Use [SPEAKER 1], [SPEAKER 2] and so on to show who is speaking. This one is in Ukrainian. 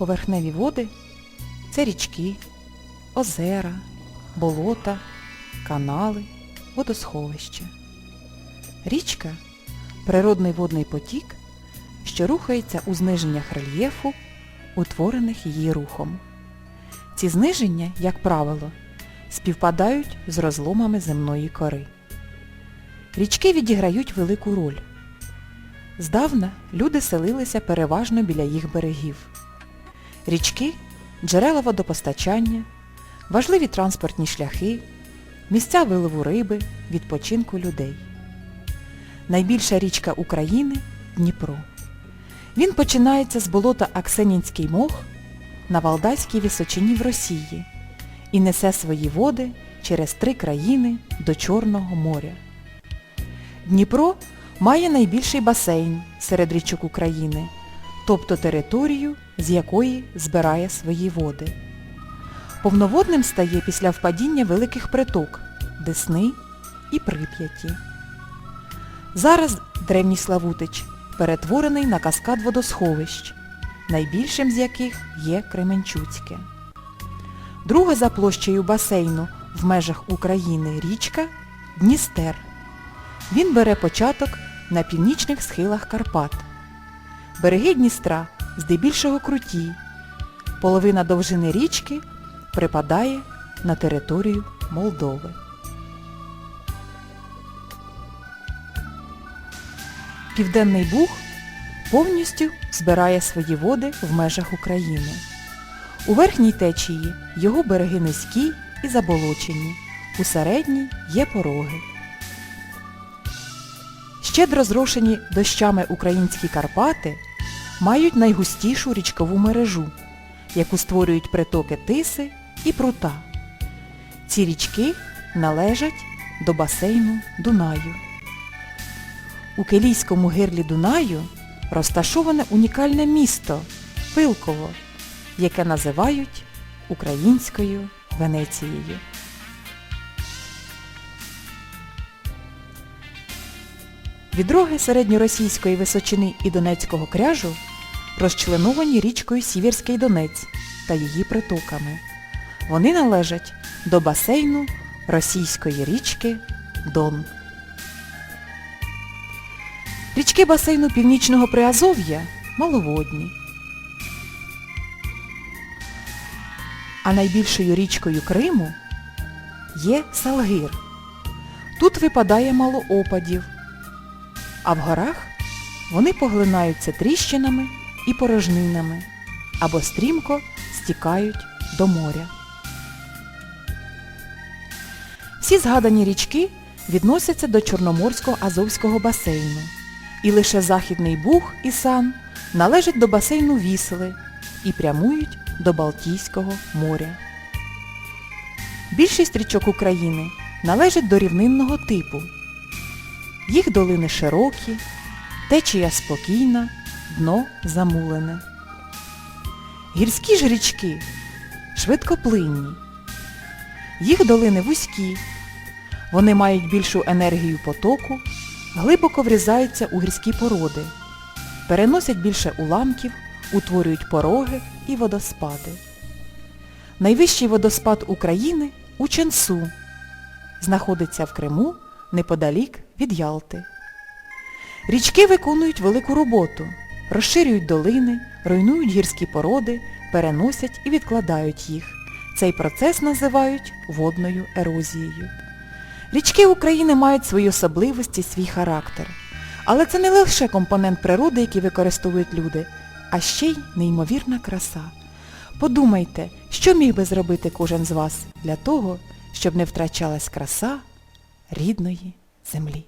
[SPEAKER 1] поверхневі води це річки, озера, болота, канали, водосховища. Річка природний водний потік, що рухається у зниженнях рельєфу, утворених її рухом. Ці зниження, як правило, співпадають з розломами земної кори. Річки відіграють велику роль. Здавна люди селилися переважно біля їх берегів. Річки – джерела водопостачання, важливі транспортні шляхи, місця виливу риби, відпочинку людей. Найбільша річка України – Дніпро. Він починається з болота Аксенінський мох на Валдайській височині в Росії і несе свої води через три країни до Чорного моря. Дніпро має найбільший басейн серед річок України, тобто територію, з якої збирає свої води. Повноводним стає після впадіння великих приток Десни і Прип'яті. Зараз древній Славутич перетворений на каскад водосховищ, найбільшим з яких є Кременчуцьке. Друга за площею басейну в межах України річка Дністер. Він бере початок на північних схилах Карпат. Береги Дністра здебільшого круті. Половина довжини річки припадає на територію Молдови. Південний Буг повністю збирає свої води в межах України. У верхній течії його береги низькі і заболочені, у середній є пороги. Щедро зрошені дощами українські Карпати мають найгустішу річкову мережу, яку створюють притоки Тиси і Прута. Ці річки належать до басейну Дунаю. У Келійському гирлі Дунаю розташоване унікальне місто Пилково, яке називають українською Венецією. Відроги середньоросійської височини і Донецького кряжу розчленовані річкою Сіверський Донець та її притоками. Вони належать до басейну російської річки Дон. Річки басейну Північного Приазов'я маловодні. А найбільшою річкою Криму є Салгир. Тут випадає мало опадів, а в горах вони поглинаються тріщинами і порожнинами або стрімко стікають до моря. Всі згадані річки відносяться до Чорноморського Азовського басейну, і лише Західний Буг і Сан належать до басейну Вісли і прямують до Балтійського моря. Більшість річок України належать до рівнинного типу. Їх долини широкі, течія спокійна, дно замулене. Гірські ж річки швидкоплинні. Їх долини вузькі. Вони мають більшу енергію потоку, глибоко врізаються у гірські породи, переносять більше уламків, утворюють пороги і водоспади. Найвищий водоспад України у Ченсу. Знаходиться в Криму неподалік від Ялти. Річки виконують велику роботу, розширюють долини, руйнують гірські породи, переносять і відкладають їх. Цей процес називають водною ерозією. Річки України мають свої особливості, свій характер. Але це не лише компонент природи, який використовують люди, а ще й неймовірна краса. Подумайте, що міг би зробити кожен з вас для того, щоб не втрачалась краса рідної землі.